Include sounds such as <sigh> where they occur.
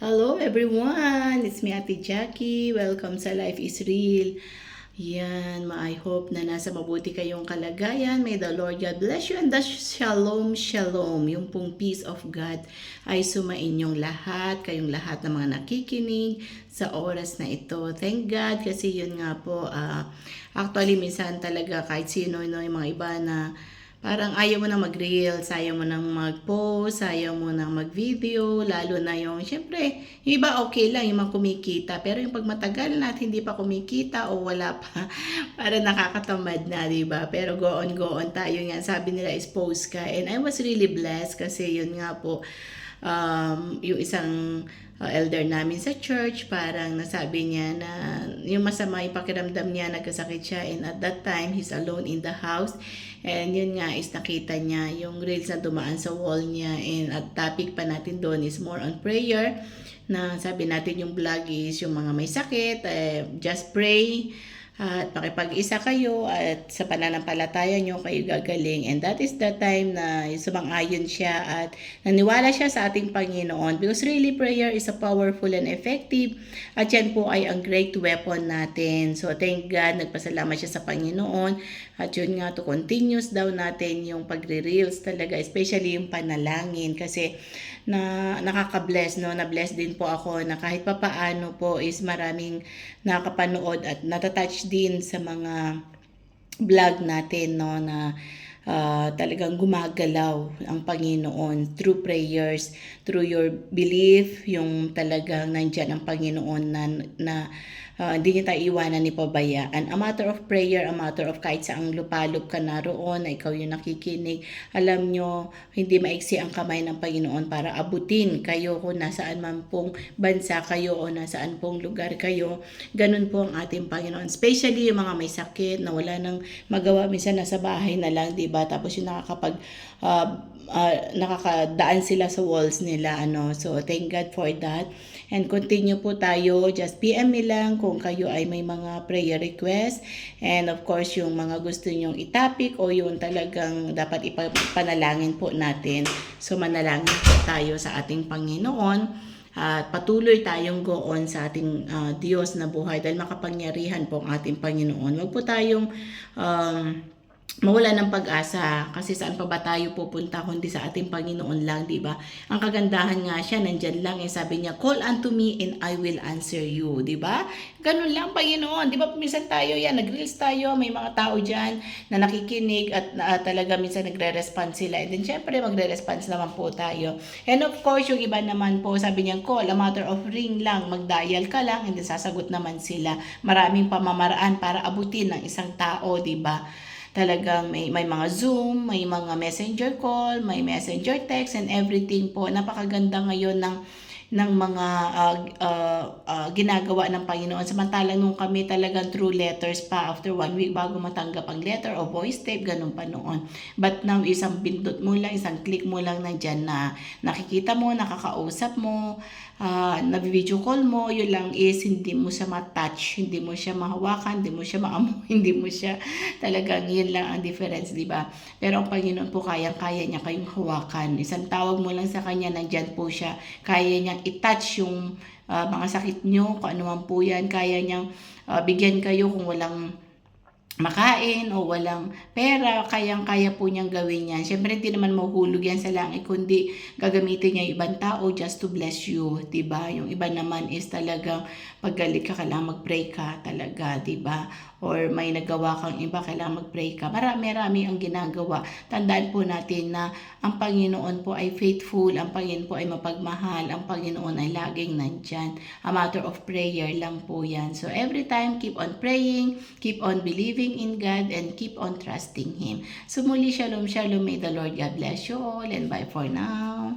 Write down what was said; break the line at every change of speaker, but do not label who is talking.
Hello everyone! It's me Ate Jackie. Welcome sa Life is Real. Yan, I hope na nasa mabuti kayong kalagayan. May the Lord God bless you and the shalom, shalom. Yung pong peace of God ay sumain yung lahat, kayong lahat ng mga nakikinig sa oras na ito. Thank God kasi yun nga po, ah, actually minsan talaga kahit sino no, yung mga iba na Parang ayaw mo na mag-reels, ayaw mo nang mag-post, ayaw mo nang mag-video, lalo na yung, syempre, yung iba okay lang, yung mga kumikita. Pero yung pag matagal na at hindi pa kumikita o wala pa, <laughs> para nakakatamad na, di ba? Pero go on, go on tayo nga. Sabi nila is post ka. And I was really blessed kasi yun nga po, um, yung isang uh, elder namin sa church, parang nasabi niya na yung masama yung pakiramdam niya, nagkasakit siya, and at that time, he's alone in the house. And yun nga is nakita niya yung reels na dumaan sa wall niya, and at topic pa natin doon is more on prayer, na sabi natin yung vlog is yung mga may sakit, eh, just pray, at pakipag-isa kayo at sa pananampalataya nyo kayo gagaling. And that is the time na sumang-ayon siya at naniwala siya sa ating Panginoon. Because really prayer is a powerful and effective at yan po ay ang great weapon natin. So thank God, nagpasalamat siya sa Panginoon. At yun nga to continuous daw natin yung pagre-reels talaga, especially yung panalangin kasi na nakaka-bless no na bless din po ako na kahit papaano po is maraming nakapanood at natatouch din sa mga vlog natin no na ah, talagang gumagalaw ang Panginoon through prayers, through your belief, yung talagang nandyan ang Panginoon na, na ah, hindi niya tayo iwanan ni pabayaan. A matter of prayer, a matter of kahit saang lupalop ka naroon, na ikaw yung nakikinig, alam nyo, hindi maiksi ang kamay ng Panginoon para abutin kayo kung nasaan man pong bansa kayo o nasaan pong lugar kayo. Ganun po ang ating Panginoon. Especially yung mga may sakit na wala nang magawa, minsan nasa bahay na lang, di ba? Tapos yung nakakapag, ah, ah, nakakadaan sila sa walls nila, ano. So, thank God for that. And continue po tayo, just PM me lang kung kayo ay may mga prayer request. And of course, yung mga gusto nyong itapik o yung talagang dapat ipanalangin po natin. So, manalangin po tayo sa ating Panginoon at patuloy tayong go on sa ating ah, Diyos na buhay dahil makapangyarihan po ang ating Panginoon. Huwag po tayong um, mawala ng pag-asa kasi saan pa ba tayo pupunta kundi sa ating Panginoon lang, di ba? Ang kagandahan nga siya, nandyan lang, eh, sabi niya, call unto me and I will answer you, di ba? Ganun lang, Panginoon. Di ba, minsan tayo yan, nag-reels tayo, may mga tao dyan na nakikinig at na, talaga minsan nagre-respond sila. And then, syempre, magre-response naman po tayo. And of course, yung iba naman po, sabi niya, call, a matter of ring lang, mag-dial ka lang, and then sasagot naman sila. Maraming pamamaraan para abutin ng isang tao, di ba? Talagang may, may mga Zoom, may mga messenger call, may messenger text and everything po. Napakaganda ngayon ng ng mga ah, ah, ah, ginagawa ng Panginoon. Samantalang nung kami talagang through letters pa after one week bago matanggap ang letter o voice tape, ganun pa noon. But now, isang pindot mo lang, isang click mo lang nandyan na nakikita mo, nakakausap mo, uh, na-video call mo, yun lang is hindi mo siya ma-touch, hindi mo siya mahawakan, hindi mo siya maamoy, <laughs> hindi mo siya talagang yun lang ang difference, di ba? Pero ang Panginoon po kayang-kaya niya kayong hawakan. Isang tawag mo lang sa Kanya, nandyan po siya. Kaya niyang i-touch yung ah, mga sakit nyo, kung ano man po yan. Kaya niyang ah, bigyan kayo kung walang makain o walang pera, kayang-kaya po niyang gawin yan. Siyempre, hindi naman mahuhulog yan sa langit, kundi gagamitin niya yung ibang tao just to bless you, ba? Yung iba naman is talagang paggalit ka, kailangan mag-pray ka talaga, ba? Or may nagawa kang iba, kailangan mag-pray ka. Marami-rami ang ginagawa. Tandaan po natin na ang Panginoon po ay faithful, ang Panginoon po ay mapagmahal, ang Panginoon ay laging nandyan. A matter of prayer lang po yan. So every time, keep on praying, keep on believing in God, and keep on trusting Him. So muli, shalom, shalom. May the Lord God bless you all, and bye for now.